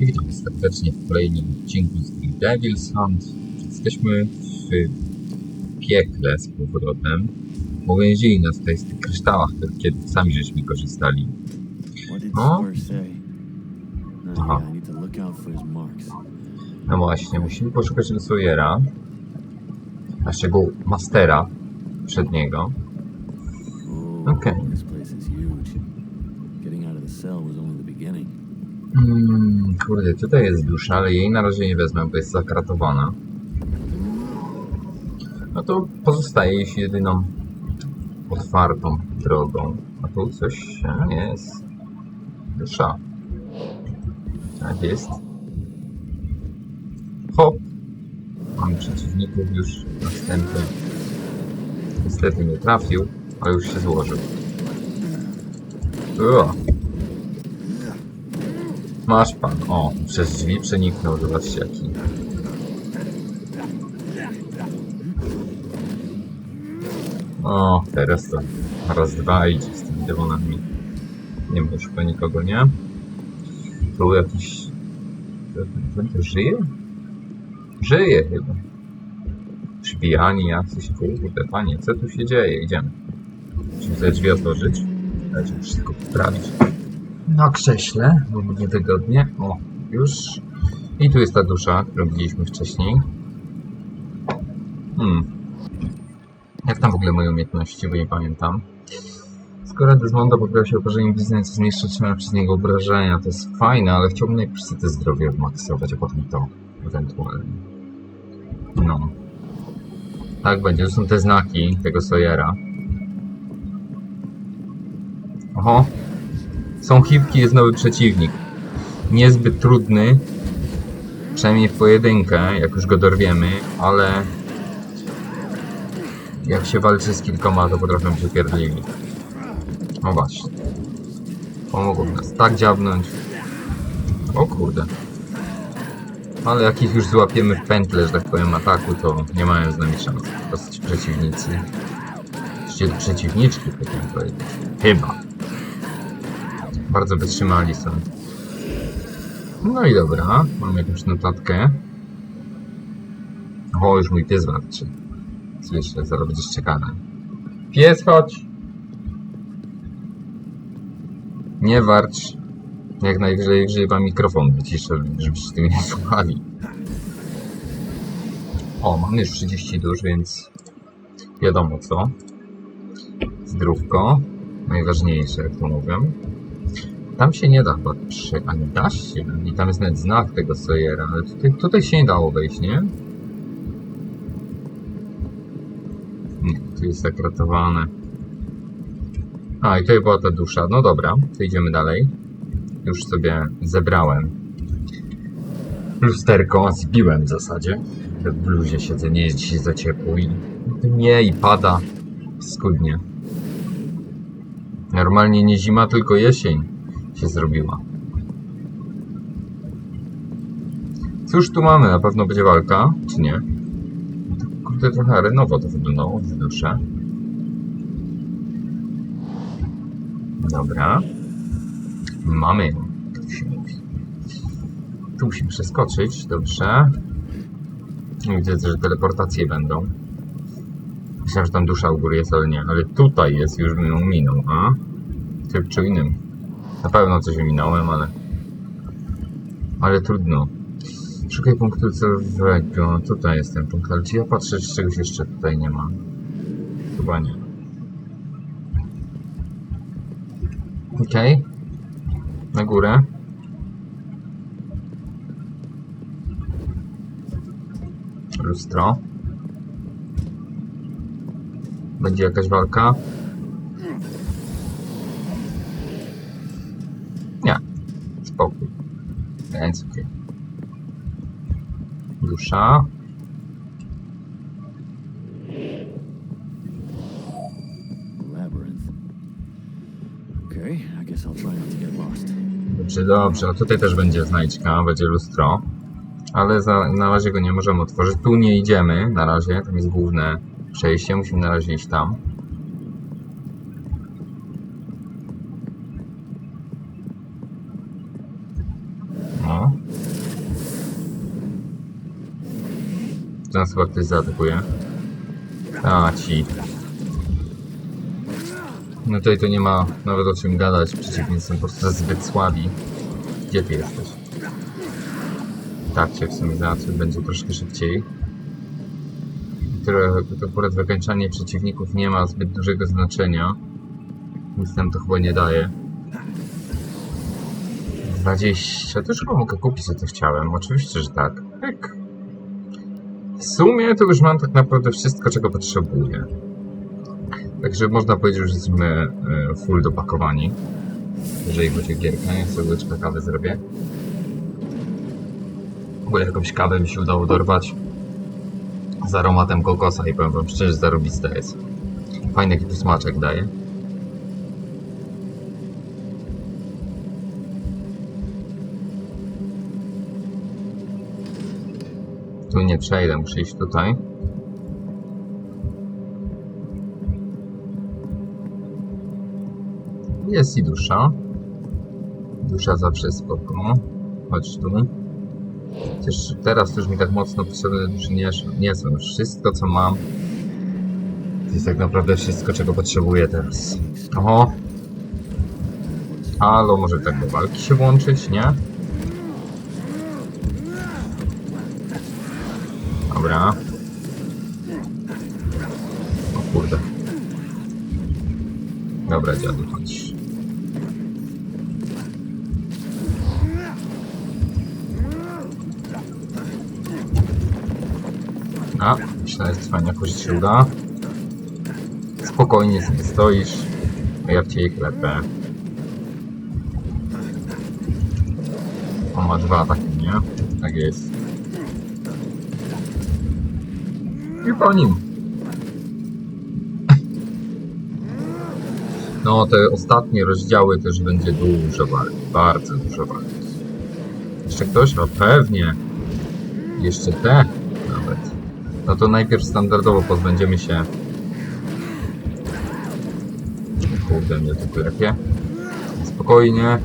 I witam serdecznie w kolejnym odcinku z Green Devil's Hunt. Jesteśmy w piekle z powrotem. Uwięzili nas tutaj z tych kryształach, kiedyś sami żeśmy korzystali. No, his marks. No właśnie, musimy poszukać Sawyera, naszego mastera przedniego. Oh, Okay. Hmm, kurde, tutaj jest dusza, ale jej na razie nie wezmę, bo jest zakratowana. No to pozostaje iść jedyną otwartą drogą. A tu coś a, jest. Dusza. Tak jest. Hop! Mamy przeciwników już następny. Niestety nie trafił, ale już się złożył. Ua. Masz pan. O, przez drzwi przeniknął, zobaczcie jaki. O, teraz to raz, dwa idzie z tymi demonami. Nie ma już chyba nikogo, nie? Tu jakiś... Żyje? Żyje chyba. Przybijani jacyś, kurde, panie, co tu się dzieje? Idziemy. Musimy sobie drzwi otworzyć. Dajcie wszystko poprawić na krześle, bo będzie wygodnie. O, już. I tu jest ta dusza, którą widzieliśmy wcześniej. Hmm. Jak tam w ogóle moje umiejętności, bo nie pamiętam. Skoro Desmonda pokrywa się obrażeniem blizny, co zmniejsza przez niego obrażenia, to jest fajne, ale chciałbym najpierw te zdrowie odmaksować, a potem to ewentualnie. No. Tak będzie, to są te znaki tego Sawyera. Oho, są chipki, jest nowy przeciwnik. Niezbyt trudny, przynajmniej w pojedynkę, jak już go dorwiemy, ale jak się walczy z kilkoma, to potrafią się pierdliwi. O właśnie. Pomogło nas tak dziabnąć. O kurde. Ale jak ich już złapiemy w pętle, że tak powiem, ataku, to nie mają z nami szans. Po prostu ci przeciwnicy. Przeciwniczki, powinienem powiedzieć. Chyba. Bardzo wytrzymali są. No i dobra, mam jakąś notatkę. O, już mój pies warczy. Słyszę, zaraz będzie szczekane. Pies, chodź! Nie warcz. Jak najwyżej wam mikrofon wyciszę, żebyście tego nie słuchali. O, mam już 30 dusz, więc wiadomo co. Zdrówko. Najważniejsze, jak to mówią. Tam się nie da chyba przy... A nie da się. I tam jest nawet znak tego Sawyera, ale tutaj, tutaj się nie dało wejść, nie? Nie, tu jest zakratowane. A, i tutaj była ta dusza. No dobra, to idziemy dalej. Już sobie zebrałem lusterko, zbiłem w zasadzie. W bluzie siedzę, nie jest dzisiaj za ciepło i nie, i pada skudnie. Normalnie nie zima, tylko jesień się zrobiła. Cóż tu mamy? Na pewno będzie walka, czy nie? Kurde, trochę arenowo to wyglądało, w duszę. Dobra. Mamy ją, się. Tu musimy przeskoczyć, dobrze. Widzę, że teleportacje będą. Myślałem, że tam dusza u góry jest, ale nie. Ale tutaj jest, już ją minął, a? Typ czy innym. Na pewno coś wyminąłem, ale... Ale trudno. Szukaj punktu celowego. Tutaj jest ten punkt, ale czy ja patrzę, czy czegoś jeszcze tutaj nie ma? Chyba nie. Okej. Na górę. Lustro. Będzie jakaś walka? Spokój. Więc okej. Okay, lost. Dobrze, dobrze. A tutaj też będzie znajdźka, będzie lustro. Ale za, na razie go nie możemy otworzyć. Tu nie idziemy na razie. Tam jest główne przejście. Musimy na razie iść tam. No, O. Teraz chyba ktoś zaatakuje. A, ci. No tutaj to nie ma nawet o czym gadać. Przeciwnicy są po prostu zbyt słabi. Gdzie ty jesteś? Tak, cię w sumie załatwię, będzie troszkę szybciej. Które akurat wykańczanie przeciwników nie ma zbyt dużego znaczenia. Nic nam to chyba nie daje. 20. To już chyba mogę kupić, co to chciałem. Oczywiście, że tak. Pyk. W sumie to już mam tak naprawdę wszystko, czego potrzebuję. Także można powiedzieć, że jesteśmy e, full dopakowani. Jeżeli chodzi o gierkę, ja sobie łyżkę kawy zrobię. W ogóle jakąś kawę mi się udało dorwać z aromatem kokosa i powiem wam szczerze, zarobista jest. Fajny jaki tu smaczek daje. Nie przejdę, muszę iść tutaj. Jest i dusza. Dusza zawsze spoko. Chodź tu. Chociaż teraz już mi tak mocno potrzebne nie, nie są. Wszystko co mam to jest tak naprawdę wszystko czego potrzebuję teraz. Oho. Halo, może tak do walki się włączyć, nie? Dobra. O kurde. Dobra, dziadu, chodź. A, myślę, że fajnie jakoś się uda. Spokojnie sobie stoisz, a ja w ciebie klepę. On ma dwa ataki, nie? Tak jest. I po nim. No, te ostatnie rozdziały też będzie dużo walki. Bardzo dużo walki. Jeszcze ktoś? No pewnie. Jeszcze te nawet. No to najpierw standardowo pozbędziemy się. Kurde, mnie tu klepie. Spokojnie.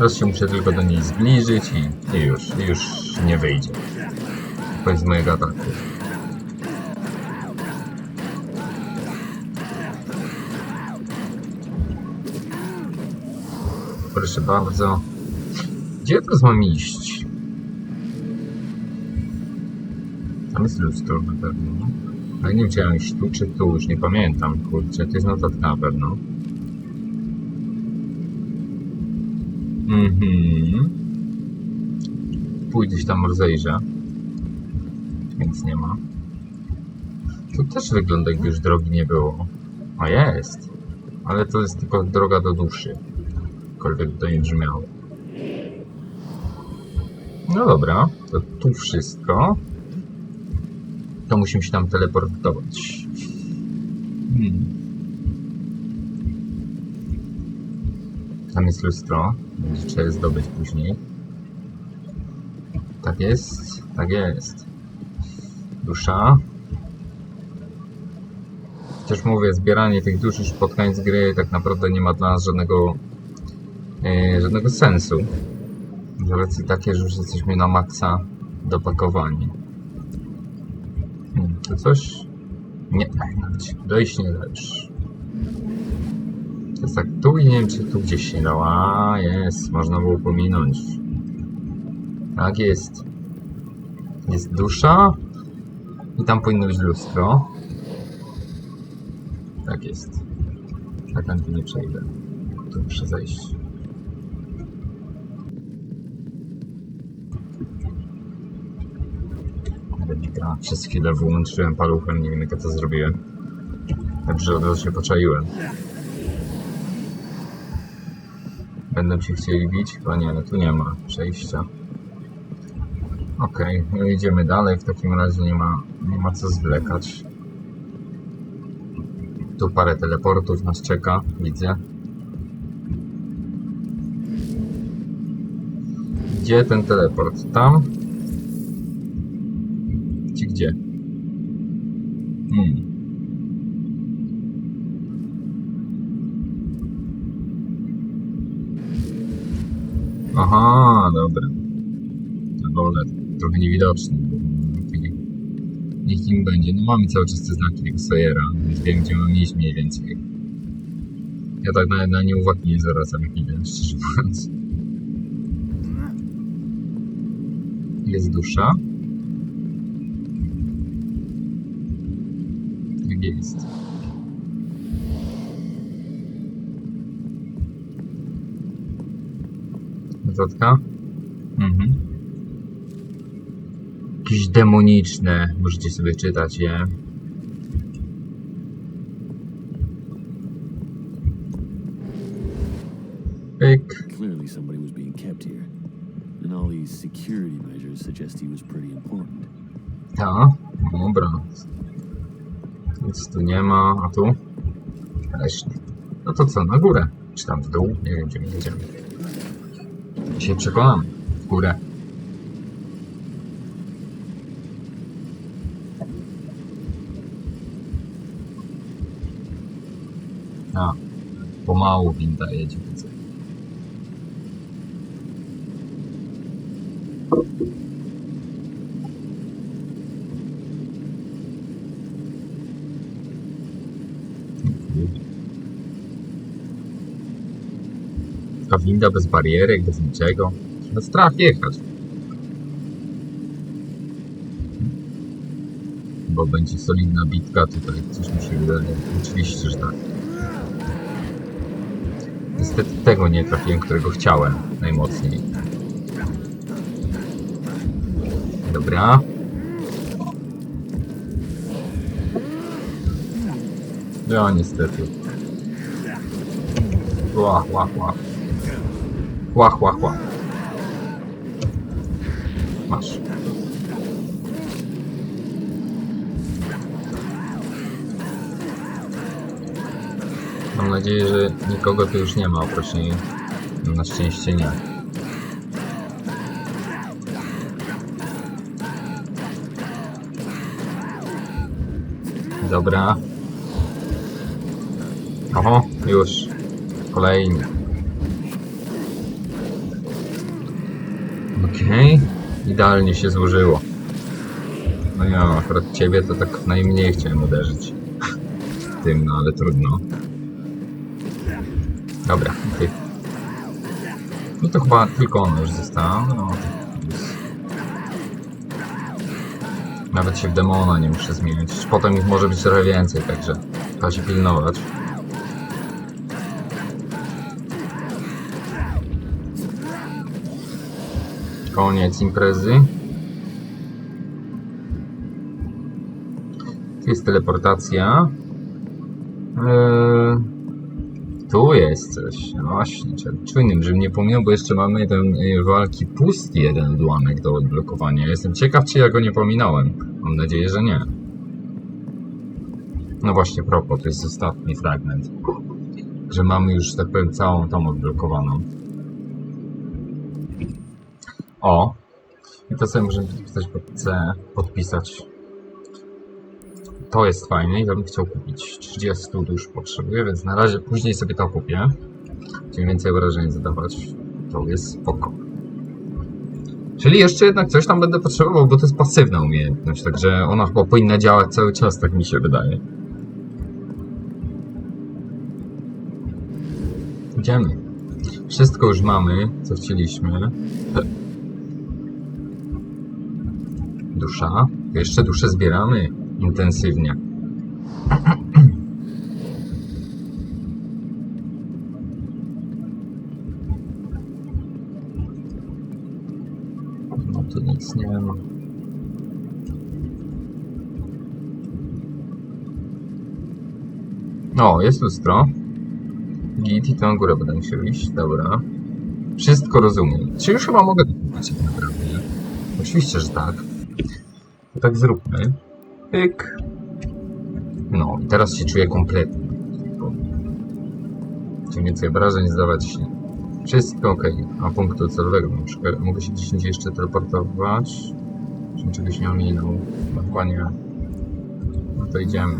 Teraz się muszę tylko do niej zbliżyć i, i już, już nie wyjdzie. To z mojego ataku. Proszę bardzo. Gdzie ja teraz mam iść? Tam jest lustro na pewno. Ale nie wiem, czy ja iść tu, czy tu, już nie pamiętam. Kurczę, to jest notatka na pewno. Mhm. Pójdę się tam rozejrzę. Nic nie ma. Tu też wygląda jakby już drogi nie było. A jest. Ale to jest tylko droga do duszy. Jakkolwiek to nie brzmiało. No dobra, to tu wszystko. To musimy się tam teleportować. Hmm. Tam jest lustro. Będzie trzeba je zdobyć później. Tak jest, tak jest. Dusza. Chociaż mówię, zbieranie tych dusz już pod koniec gry tak naprawdę nie ma dla nas żadnego, e, żadnego sensu. Z racji takiej, że już jesteśmy na maksa dopakowani. Hmm, to coś? Nie, dojść nie dajesz. Jest tak tu i nie wiem, czy tu gdzieś się dało. A, jest, można było pominąć. Tak jest. Jest dusza. I tam powinno być lustro. Tak jest. Tak tam nie przejdę. Tu muszę zejść. Dobra, przez chwilę wyłączyłem paluchem, nie wiem jak ja to zrobiłem. Także od razu się poczaiłem. Będą się chcieli bić? Chyba nie, no tu nie ma przejścia. Okej, no idziemy dalej, w takim razie nie ma, nie ma co zwlekać. Tu parę teleportów nas czeka, widzę. Gdzie ten teleport? Tam? Gdzie, gdzie? Hmm. Aha, dobra. Na dole, trochę niewidoczny. Niech nim będzie. No mamy cały czas te znaki tego Sawyera, więc wiem gdzie mam iść mniej więcej. Ja tak na, na nie uwagi nie zwracam jak idę, szczerze mówiąc. Jest dusza. Metotka? Mhm. Jakieś demoniczne. Możecie sobie czytać je. Pyk. Clearly, somebody was being kept here. And all these security measures suggest he was pretty important. Ta, dobra. Nic tu nie ma, a tu? Reszta. No to co, na górę? Czy tam w dół? Nie wiem, gdzie my jedziemy. Się przekonamy. W górę. A, pomału winda jedzie, widzę. Ta winda bez barierek, bez niczego. No strach jechać. Bo będzie solidna bitka tutaj, coś mi się wydaje. Oczywiście, że tak. Niestety tego nie trafiłem, którego chciałem najmocniej. Dobra. No niestety. Ła, ła, ła. Ła, ła, ła. Masz. Mam nadzieję, że nikogo tu już nie ma oprócz niej. Na szczęście nie. Dobra. Oho, już. Kolejny. Okej. Idealnie się złożyło. No ja akurat ciebie to tak najmniej chciałem uderzyć. Tym, no ale trudno. Dobra, okej. No to chyba tylko ona już została. No. Nawet się w demona nie muszę zmieniać. Potem ich może być trochę więcej, także trzeba się pilnować. Koniec imprezy. Tu jest teleportacja. Eee, tu jest coś. No właśnie, czujnym, żebym nie pomniał, bo jeszcze mamy ten y, walki pusty jeden odłamek do odblokowania. Jestem ciekaw, czy ja go nie pominąłem. Mam nadzieję, że nie. No właśnie, propos, to jest ostatni fragment. Że mamy już, tak powiem, całą tą odblokowaną. O! I to sobie możemy podpisać pod C, podpisać. To jest fajne i to bym chciał kupić. 30 dusz potrzebuję, więc na razie później sobie to kupię. Chciałem więcej wrażeń zadawać. To jest spoko. Czyli jeszcze jednak coś tam będę potrzebował, bo to jest pasywna umiejętność, także ona chyba powinna działać cały czas, tak mi się wydaje. Idziemy. Wszystko już mamy, co chcieliśmy. Dusza. Jeszcze duszę zbieramy intensywnie. No tu nic nie ma. O, jest lustro. Git i tą górę będę musiał iść. Dobra. Wszystko rozumiem. Czy już chyba mogę dokupować tak naprawdę? Oczywiście, że tak. Tak zróbmy. Pyk. No, i teraz się czuję kompletnie. Czym więcej obrażeń zdawać się. Wszystko ok. A punktu celowego na przykład. Mogę się gdzieś indziej jeszcze teleportować. Żebym czegoś nie ominął. Dokładnie. No to idziemy.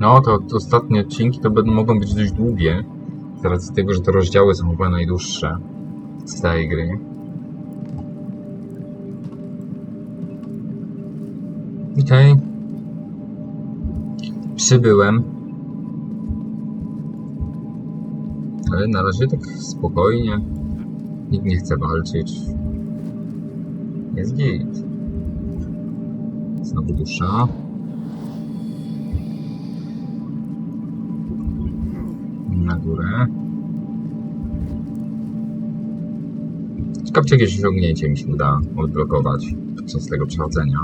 No, to, to ostatnie odcinki to będą, mogą być dość długie. Z racji tego, że te rozdziały są chyba najdłuższe z tej gry. Okej. Przybyłem. Ale na razie tak spokojnie. Nikt nie chce walczyć. Jest git. Znowu dusza. Na górę. Ciekawe, czy jakieś osiągnięcie mi się uda odblokować podczas tego przechodzenia.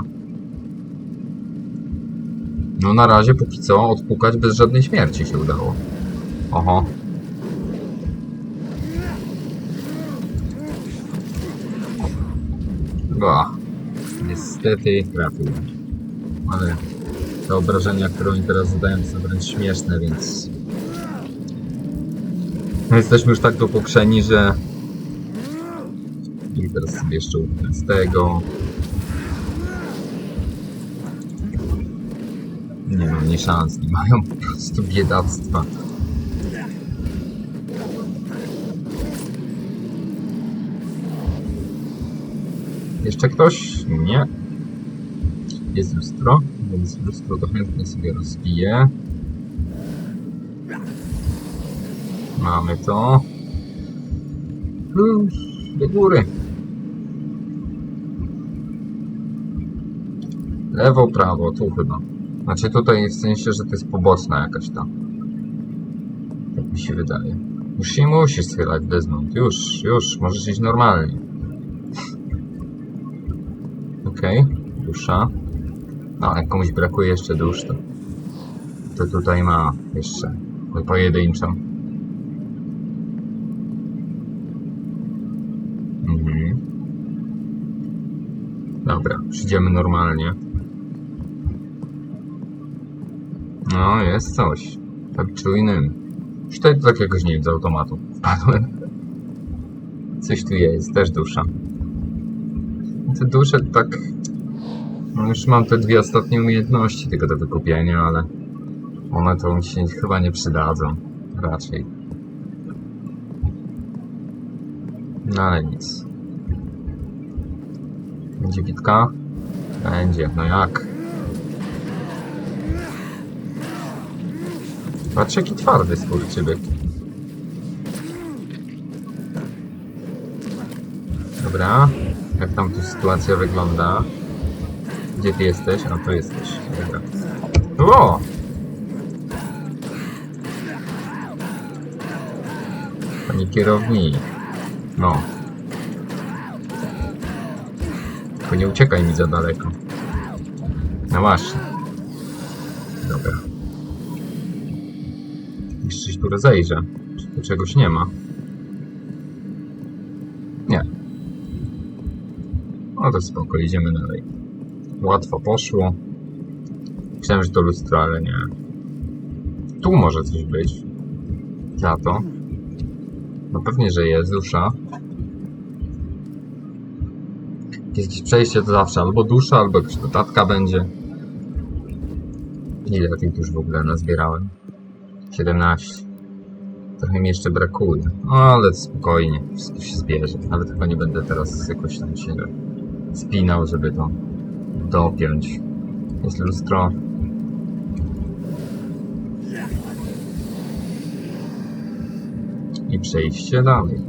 No na razie póki co odpukać bez żadnej śmierci się udało. Oho. Ba. Niestety trafił. Ale te obrażenia, które oni teraz zadają są wręcz śmieszne, więc... No jesteśmy już tak dopokrzeni, że... I teraz sobie jeszcze z tego. Nie mam nie szans, nie mają po prostu biedactwa. Jeszcze ktoś? Nie. Jest lustro, więc lustro to chętnie sobie rozbiję. Mamy to. Do góry. Lewo, prawo, tu chyba. Znaczy tutaj w sensie, że to jest poboczna jakaś tam. Tak mi się wydaje. Już się musisz schylać, Desmond. Już, już, możesz iść normalnie. Okej, dusza. No, jak komuś brakuje jeszcze dusz, to, to tutaj ma jeszcze pojedynczą. Mhm. Dobra, przyjdziemy normalnie. No, jest coś. Tak czujnym. Już tutaj tak jakoś nie wiem, z automatu wpadłem. Coś tu jest, też dusza. Te dusze tak... No już mam te dwie ostatnie umiejętności tego do wykupienia, ale one to mi się chyba nie przydadzą. Raczej. No ale nic. Będzie bitka? Będzie, no jak? Patrz jaki twardy skurczybyk. Dobra. Jak tam tu sytuacja wygląda? Gdzie ty jesteś? A tu jesteś. Dobra. O! Pani kierownik. No. Tylko nie uciekaj mi za daleko. No właśnie. Tu rozejrzę. Czy tu czegoś nie ma? Nie. No to spoko, idziemy dalej. Łatwo poszło. Myślałem, że to lustro, ale nie. Tu może coś być. Za to. No pewnie, że jest dusza. Jakieś przejście to zawsze albo dusza, albo jakaś notatka będzie. Ile tych dusz w ogóle nazbierałem? 17. Trochę mi jeszcze brakuje. Ale spokojnie, wszystko się zbierze. Nawet chyba nie będę teraz jakoś tam się spinał, żeby to dopiąć. Jest lustro. I przejście dalej.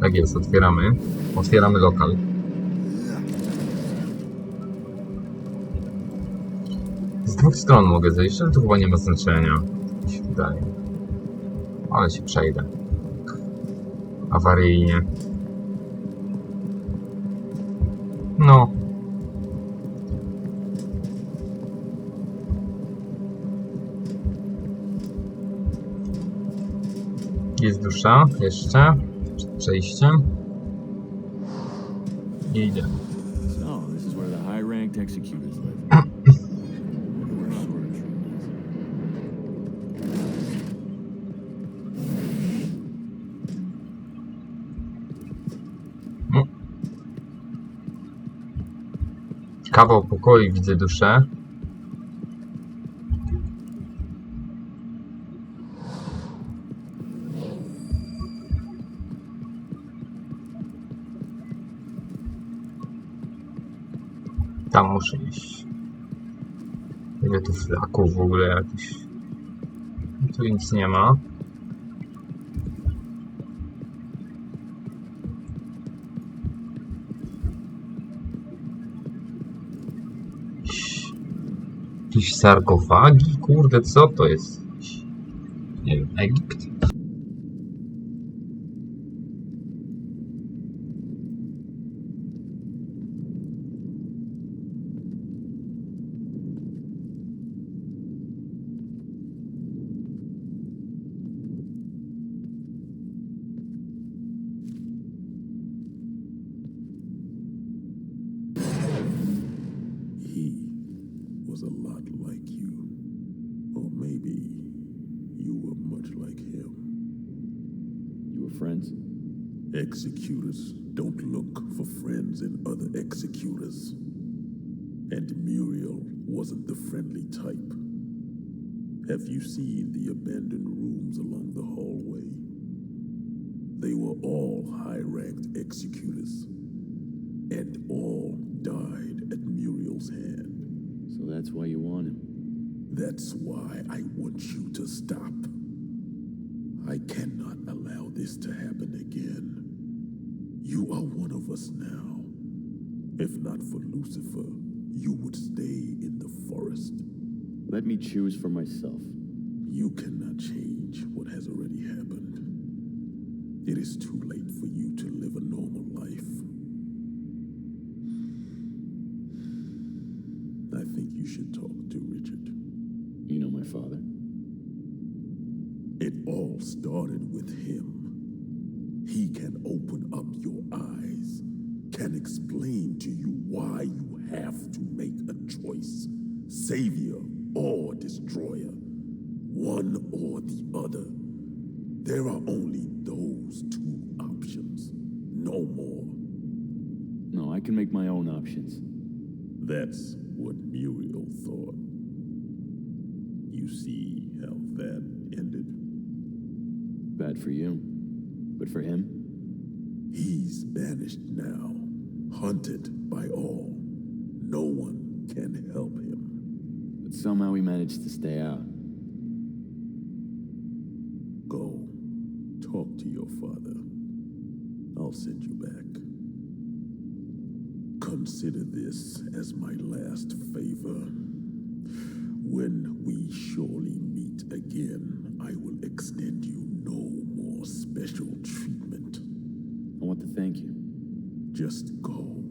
Tak jest, otwieramy. Otwieramy lokal. Z dwóch stron mogę zejść, ale to chyba nie ma znaczenia. Mi się wydaje. Ale się przejdę. Awaryjnie. No. Jest dusza jeszcze przed przejściem. I idziemy. So, this is where the high-ranked executors live. Wonder where Sword Tree is. No, kawał pokoju widzę duszę. Tam muszę iść. Ile tu flaków w ogóle jakiś. Tu nic nie ma. Jakieś sarkofagi? Kurde, co to jest? Nie wiem, Egipt? That's why you want him. That's why I want you to stop. I cannot allow this to happen again. You are one of us now. If not for Lucifer, you would stay in the forest. Let me choose for myself. You cannot change what has already happened. It is too late for you to live a normal life. I think you should talk to Richard. You know my father. It all started with him. He can open up your eyes, can explain to you why you have to make a choice savior or destroyer, one or the other. There are only those two options, no more. No, I can make my own options. That's what Muriel thought. You see how that ended? Bad for you. But for him, He's banished now, hunted by all. No one can help him. but somehow he managed to stay out. Go, talk to your father. I'll send you back. Consider this as my last favor. When we surely meet again, I will extend you no more special treatment. I want to thank you. Just go.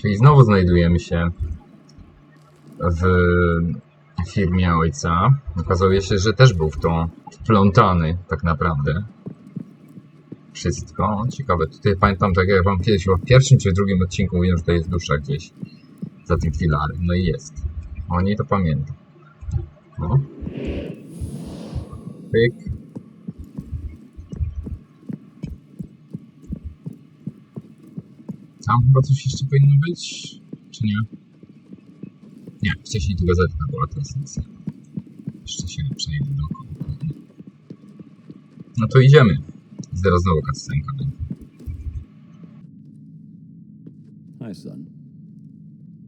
Czyli znowu znajdujemy się w firmie ojca. Okazuje się, że też był w to wplątany tak naprawdę. Wszystko. Ciekawe. Tutaj pamiętam, tak jak wam kiedyś w pierwszym czy drugim odcinku mówiłem, że to jest dusza gdzieś za tym filarem. No i jest. O niej to pamiętam. No. Pyk. Tam chyba coś jeszcze powinno być, czy nie? Nie, wcześniej tu gazetka była, jest nic. Jeszcze się przejdę dookoła. No to idziemy. Zaraz znowu cutscenka będzie. Hi, son.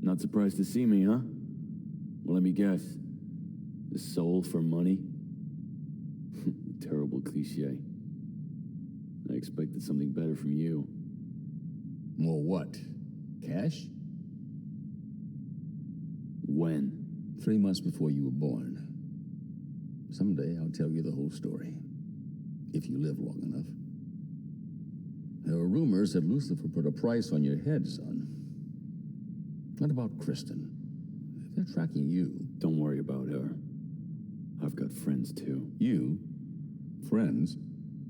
Not surprised to see me, huh? Well, let me guess. The soul for money? Terrible cliche. I expected something better from you. More what? Cash? When? Three months before you were born. Someday I'll tell you the whole story. If you live long enough. There are rumors that Lucifer put a price on your head, son. What about Kristen? They're tracking you. Don't worry about her. I've got friends too. You? Friends?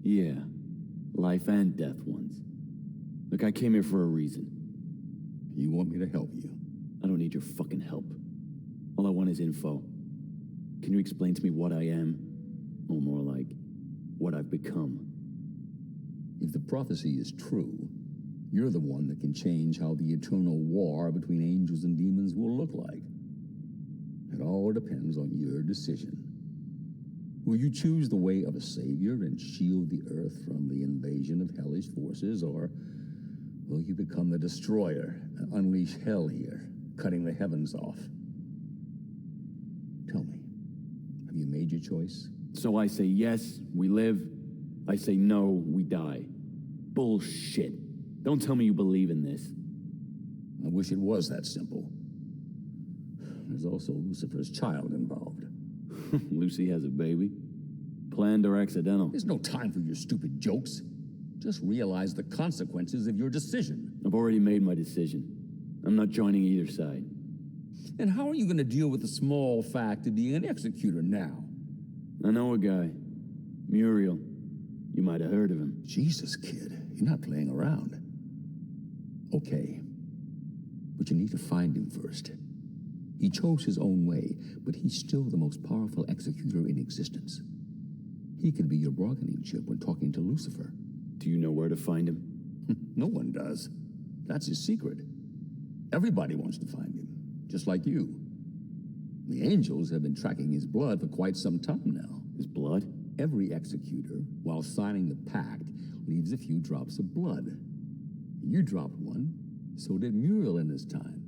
Yeah, life and death ones. Look, I came here for a reason. You want me to help you? I don't need your fucking help. All I want is info. Can you explain to me what I am? Or more like, what I've become? If the prophecy is true, you're the one that can change how the eternal war between angels and demons will look like. It all depends on your decision. Will you choose the way of a savior and shield the earth from the invasion of hellish forces, or will you become the destroyer and unleash hell here, cutting the heavens off? Tell me, have you made your choice? So I say yes, we live. I say no, we die. Bullshit. Don't tell me you believe in this. I wish it was that simple. There's also Lucifer's child involved. Lucy has a baby. Planned or accidental. There's no time for your stupid jokes. Just realize the consequences of your decision. I've already made my decision. I'm not joining either side. And how are you going to deal with the small fact of being an executor now? I know a guy. Muriel. You might have heard of him. Jesus, kid, you're not playing around. Okay, but you need to find him first. He chose his own way, but he's still the most powerful executor in existence. He could be your bargaining chip when talking to Lucifer. Do you know where to find him? No one does. That's his secret. Everybody wants to find him, just like you. The angels have been tracking his blood for quite some time now. His blood? Every executor, while signing the pact, leaves a few drops of blood. You dropped one, so did Muriel in his time.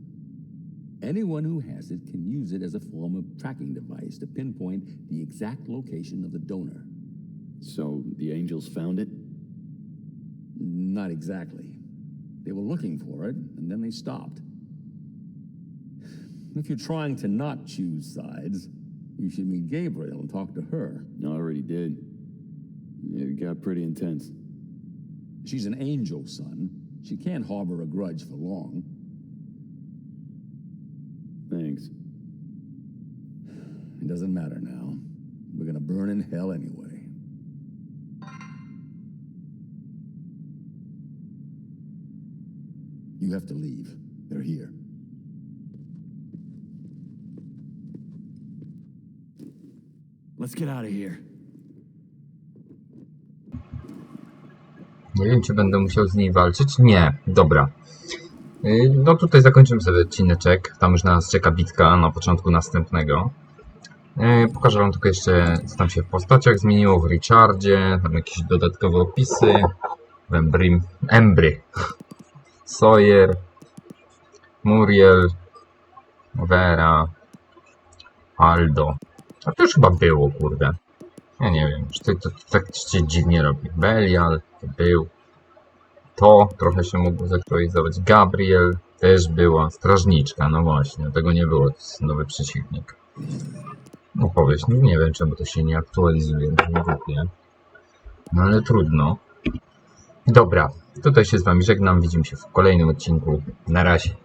Anyone who has it can use it as a form of tracking device to pinpoint the exact location of the donor. So the angels found it? Not exactly. They were looking for it, and then they stopped. If you're trying to not choose sides, you should meet Gabriel and talk to her. No, I already did. It got pretty intense. She's an angel, son. She can't harbor a grudge for long. Thanks. It doesn't matter now. We're gonna burn in hell anyway. You have to leave. They're here. Let's get out of here. Nie wiem, czy będę musiał z niej walczyć. Nie, dobra. Yy, No tutaj zakończymy sobie odcineczek. Tam już na nas czeka bitka na początku następnego. Yy, Pokażę wam tylko jeszcze, co tam się w postaciach zmieniło w Richardzie. Tam jakieś dodatkowe opisy. W Embry. Embry. Sawyer. Muriel. Vera. Aldo. A to już chyba było, kurde. Ja nie wiem, czy to, tak się dziwnie robi. Belial to był. To trochę się mogło zaktualizować. Gabriel też była. Strażniczka, no właśnie, tego nie było. To jest nowy przeciwnik. Powiedz, no nie wiem czemu to się nie aktualizuje, nie. No ale trudno. Dobra, tutaj się z wami żegnam. Widzimy się w kolejnym odcinku. Na razie.